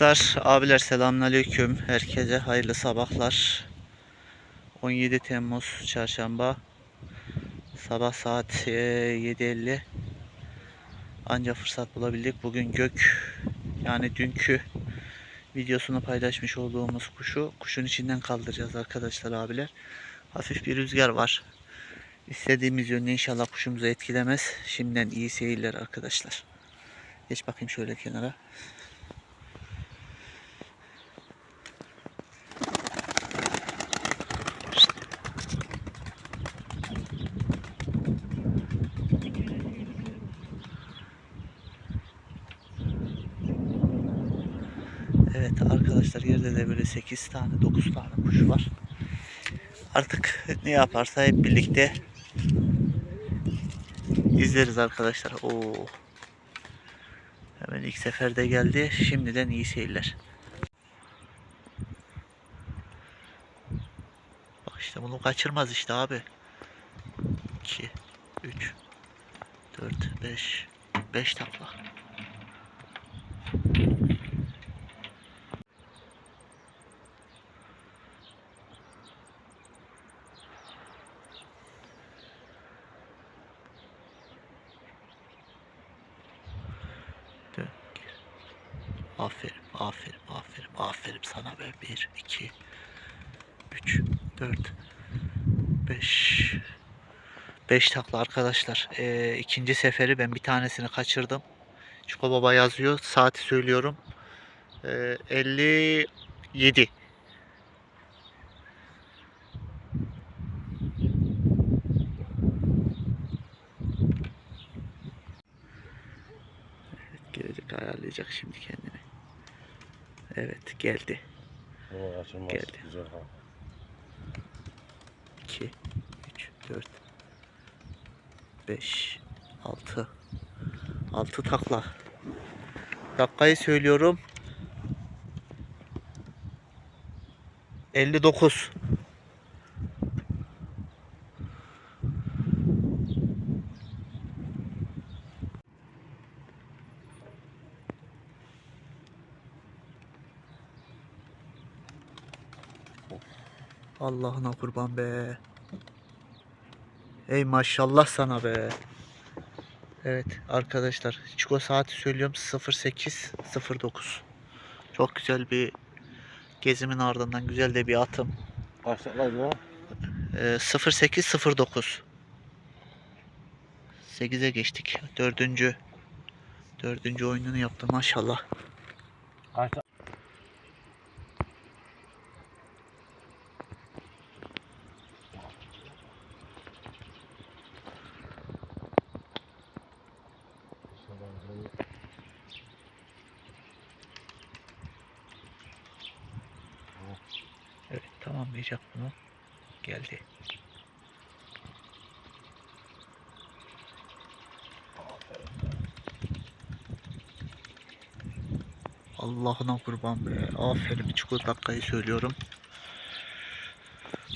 Arkadaşlar, abiler selamünaleyküm. Herkese hayırlı sabahlar. 17 Temmuz Çarşamba. Sabah saat e, 7.50. Anca fırsat bulabildik. Bugün gök yani dünkü videosunu paylaşmış olduğumuz kuşu kuşun içinden kaldıracağız arkadaşlar abiler. Hafif bir rüzgar var. İstediğimiz yönde inşallah kuşumuzu etkilemez. Şimdiden iyi seyirler arkadaşlar. Geç bakayım şöyle kenara. Evet arkadaşlar yerde de böyle 8 tane 9 tane kuş var. Artık ne yaparsa hep birlikte izleriz arkadaşlar. Oo. Hemen ilk seferde geldi. Şimdiden iyi seyirler. Bak işte bunu kaçırmaz işte abi. 2 3 4 5 5 takla. Dön, gir. Aferin, aferin, aferin, aferin sana be. 1, 2, 3, 4, 5. 5 takla arkadaşlar. Ee, ikinci seferi ben bir tanesini kaçırdım. Çiko Baba yazıyor. Saati söylüyorum. Ee, 57. Evet, gelecek ayarlayacak şimdi kendini. Evet geldi. O açılmaz. Geldi. Güzel ha. 2, 3, 4, 5, 6. 6 takla. Dakikayı söylüyorum. 59. Allah'ına kurban be. Ey maşallah sana be. Evet arkadaşlar Çiko saati söylüyorum 08.09 Çok güzel bir gezimin ardından güzel de bir atım. O? Ee, 08.09 8'e geçtik. Dördüncü dördüncü oyununu yaptı maşallah. Kaç tamamlayacak bunu. Geldi. Allah'ına kurban be. Aferin. Çiko dakikayı söylüyorum.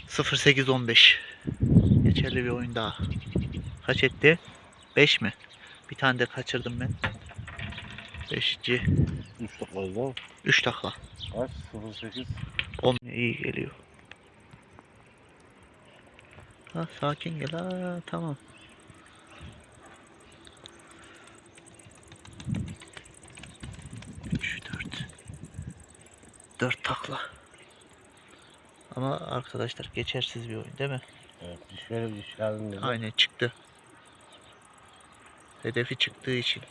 08-15. Geçerli bir oyun daha. Kaç etti? 5 mi? Bir tane de kaçırdım ben. 5. 3 dakikaydı o. 3 takla. Kaç? 08. 10 iyi geliyor. Ha sakin gel ha tamam. Üç, dört. Dört takla. Ama arkadaşlar geçersiz bir oyun değil mi? Evet. Şöyle bir iş geldim dedi. Aynen çıktı. Hedefi çıktığı için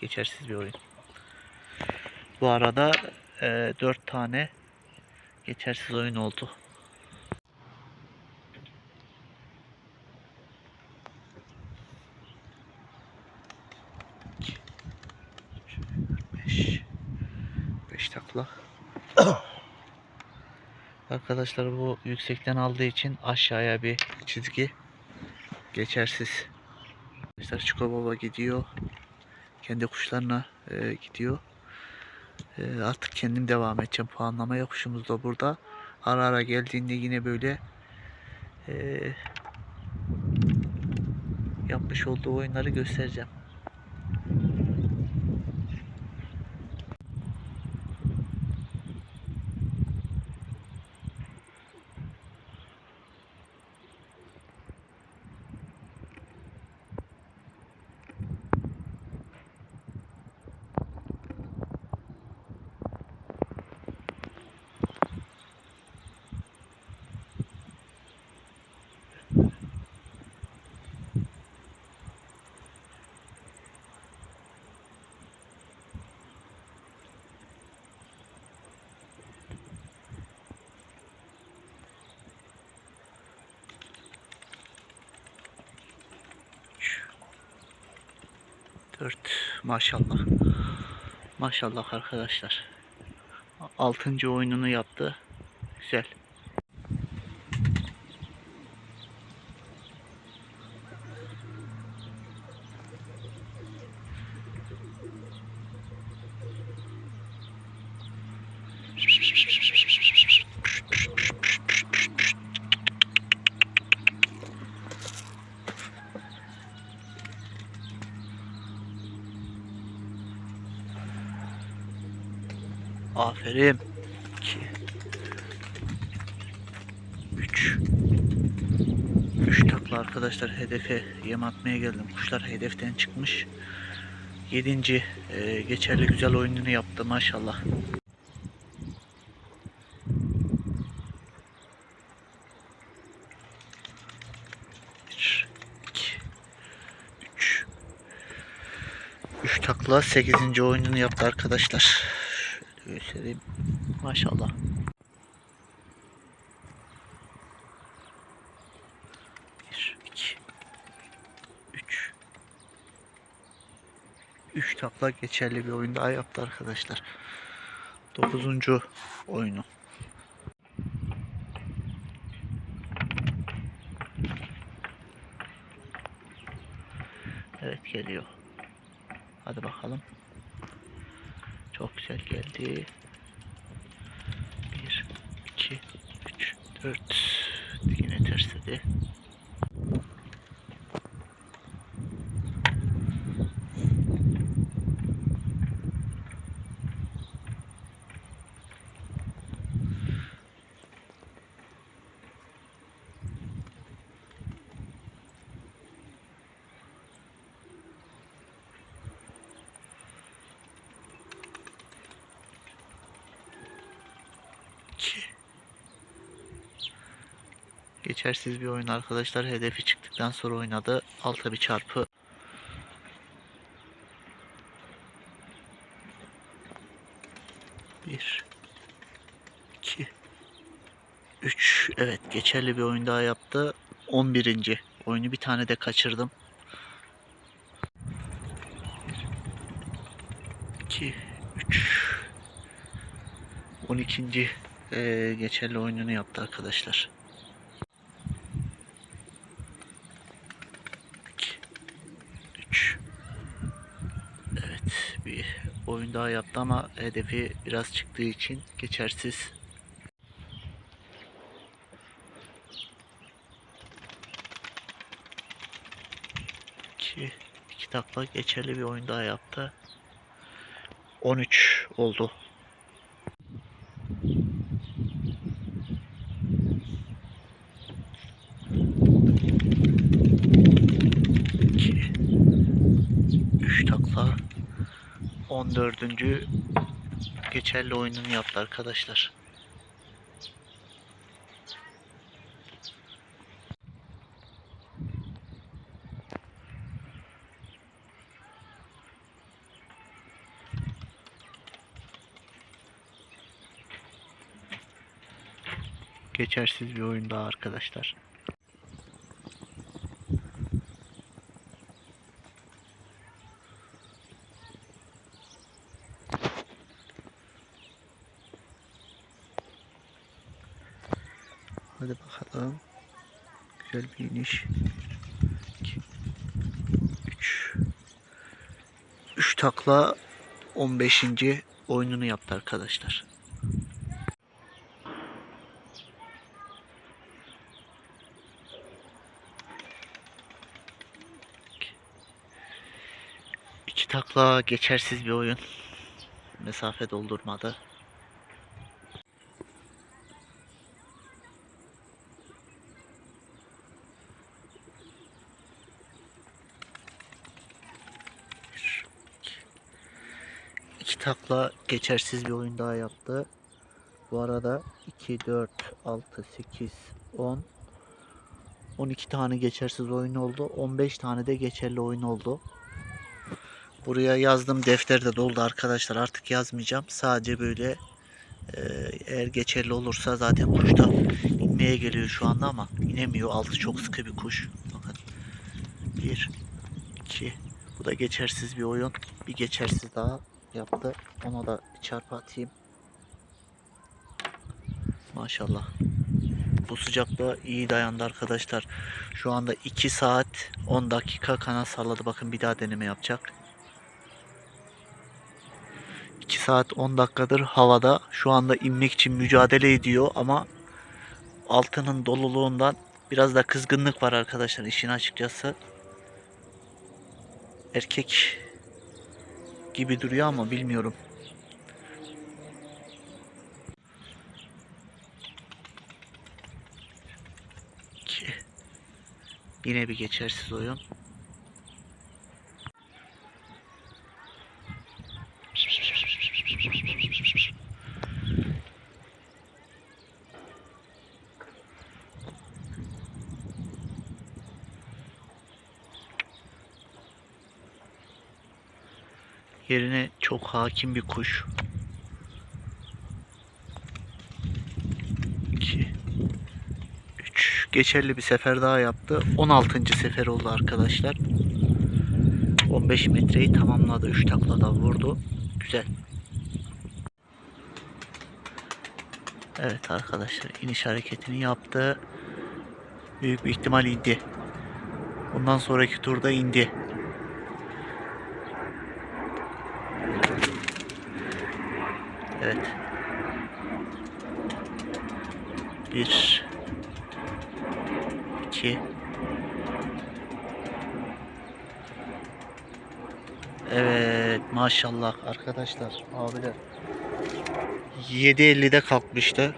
geçersiz bir oyun. Bu arada e, 4 tane geçersiz oyun oldu. İki, üç, Beş. Beş takla. Arkadaşlar bu yüksekten aldığı için aşağıya bir çizgi geçersiz. Arkadaşlar Çiko Baba gidiyor. Kendi kuşlarına e, gidiyor. E, artık kendim devam edeceğim puanlamaya. Kuşumuz da burada. Ara ara geldiğinde yine böyle e, yapmış olduğu oyunları göstereceğim. 4 maşallah. Maşallah arkadaşlar. 6. oyununu yaptı. Güzel. Aferin. 2 3 3 takla arkadaşlar hedefe yem atmaya geldim. Kuşlar hedeften çıkmış. 7. geçerli güzel oyununu yaptı maşallah. Bir, iki, üç. Üç takla 8. oyununu yaptı arkadaşlar. Göstereyim. Maşallah. Bir, iki, üç. Üç takla geçerli bir oyun daha yaptı arkadaşlar. Dokuzuncu oyunu. Evet geliyor. Hadi bakalım. Çok güzel geldi. 1, 2, 3, 4. Yine tersledi. İki. Geçersiz bir oyun arkadaşlar. Hedefi çıktıktan sonra oynadı. Alta bir çarpı. Bir. iki, Üç. Evet geçerli bir oyun daha yaptı. 11. Oyunu bir tane de kaçırdım. 2 3 12. eee, e, geçerli oyununu yaptı arkadaşlar. 2 3 Evet bir oyun daha yaptı ama hedefi biraz çıktığı için geçersiz. İki, iki takla geçerli bir oyun daha yaptı. 13 oldu. İki, üç takla 14. geçerli oyununu yaptı arkadaşlar. Geçersiz bir oyun daha arkadaşlar. Bakalım. Güzel bir iniş. 2 3 3 takla 15. oyununu yaptı arkadaşlar. İki takla geçersiz bir oyun. Mesafe doldurmadı. takla geçersiz bir oyun daha yaptı. Bu arada 2, 4, 6, 8, 10, 12 tane geçersiz oyun oldu. 15 tane de geçerli oyun oldu. Buraya yazdım defter de doldu arkadaşlar. Artık yazmayacağım. Sadece böyle e, eğer geçerli olursa zaten kuştan inmeye geliyor şu anda ama inemiyor. Altı çok sıkı bir kuş. Bakın. 1 2 Bu da geçersiz bir oyun. Bir geçersiz daha yaptı. Ona da bir çarpı atayım. Maşallah. Bu sıcakta iyi dayandı arkadaşlar. Şu anda 2 saat 10 dakika kanat salladı. Bakın bir daha deneme yapacak. 2 saat 10 dakikadır havada. Şu anda inmek için mücadele ediyor ama altının doluluğundan biraz da kızgınlık var arkadaşlar işin açıkçası. Erkek gibi duruyor ama bilmiyorum. Yine bir geçersiz oyun. Yerine çok hakim bir kuş. 2 3 geçerli bir sefer daha yaptı. 16. sefer oldu arkadaşlar. 15 metreyi tamamladı. 3 takla da vurdu. Güzel. Evet arkadaşlar iniş hareketini yaptı. Büyük bir ihtimal indi. Bundan sonraki turda indi. Evet. Bir. iki. Evet maşallah arkadaşlar abiler 7.50'de kalkmıştı.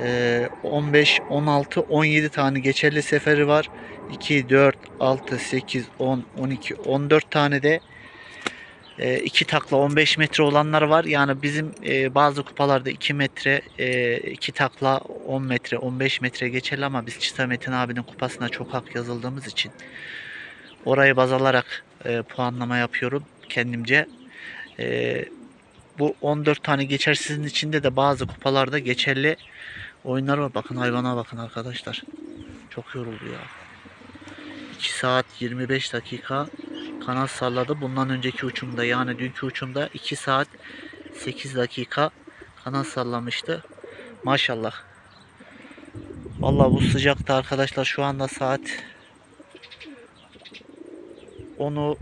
Ee, 15, 16, 17 tane geçerli seferi var. 2, 4, 6, 8, 10, 12, 14 tane de e, iki takla 15 metre olanlar var. Yani bizim e, bazı kupalarda 2 metre, e, 2 takla 10 metre, 15 metre geçerli ama biz Çıta Metin abinin kupasına çok hak yazıldığımız için orayı baz alarak e, puanlama yapıyorum kendimce. E, bu 14 tane geçersizin içinde de bazı kupalarda geçerli oyunlar var. Bakın hayvana bakın arkadaşlar. Çok yoruldu ya. 2 saat 25 dakika kanat salladı. Bundan önceki uçumda yani dünkü uçumda 2 saat 8 dakika kanat sallamıştı. Maşallah. Vallahi bu sıcakta arkadaşlar şu anda saat 10'u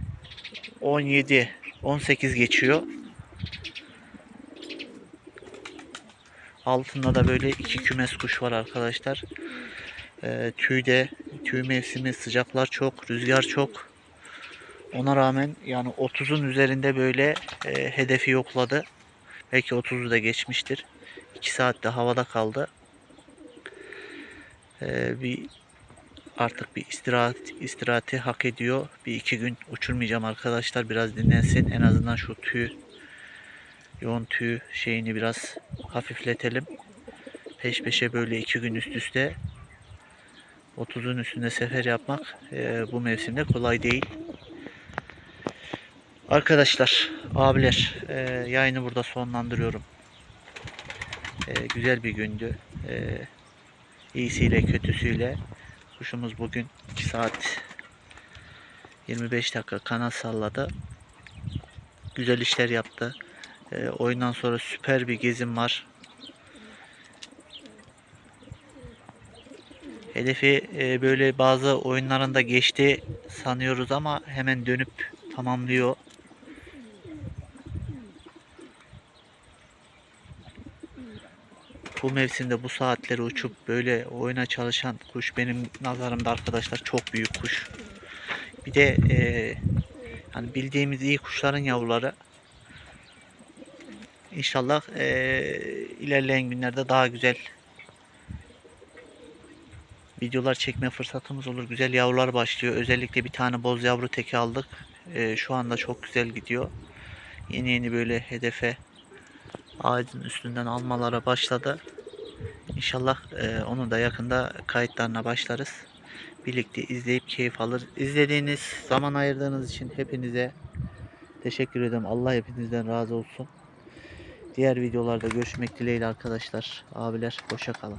17 18 geçiyor. Altında da böyle iki kümes kuş var arkadaşlar. Ee, tüyde tüy mevsimi sıcaklar çok, rüzgar çok. Ona rağmen yani 30'un üzerinde böyle e, hedefi yokladı. Belki 30'u da geçmiştir. 2 saatte havada kaldı. Ee, bir artık bir istirahat istirahati hak ediyor. Bir iki gün uçurmayacağım arkadaşlar. Biraz dinlensin. En azından şu tüy yoğun tüy şeyini biraz hafifletelim. Peş peşe böyle iki gün üst üste 30'un üstünde sefer yapmak e, bu mevsimde kolay değil. Arkadaşlar, abiler e, yayını burada sonlandırıyorum. E, güzel bir gündü. E, iyisiyle kötüsüyle kuşumuz bugün 2 saat 25 dakika kanat salladı. Güzel işler yaptı. E, oyundan sonra süper bir gezim var. Hedefi e, böyle bazı oyunlarında geçti sanıyoruz ama hemen dönüp tamamlıyor. Bu mevsimde bu saatleri uçup böyle oyuna çalışan kuş benim nazarımda arkadaşlar çok büyük kuş. Bir de e, hani bildiğimiz iyi kuşların yavruları. İnşallah e, ilerleyen günlerde daha güzel videolar çekme fırsatımız olur. Güzel yavrular başlıyor. Özellikle bir tane boz yavru teki aldık. E, şu anda çok güzel gidiyor. Yeni yeni böyle hedefe ağacın üstünden almalara başladı. İnşallah e, onu da yakında kayıtlarına başlarız. Birlikte izleyip keyif alır. İzlediğiniz, zaman ayırdığınız için hepinize teşekkür ederim. Allah hepinizden razı olsun. Diğer videolarda görüşmek dileğiyle arkadaşlar. Abiler hoşça kalın.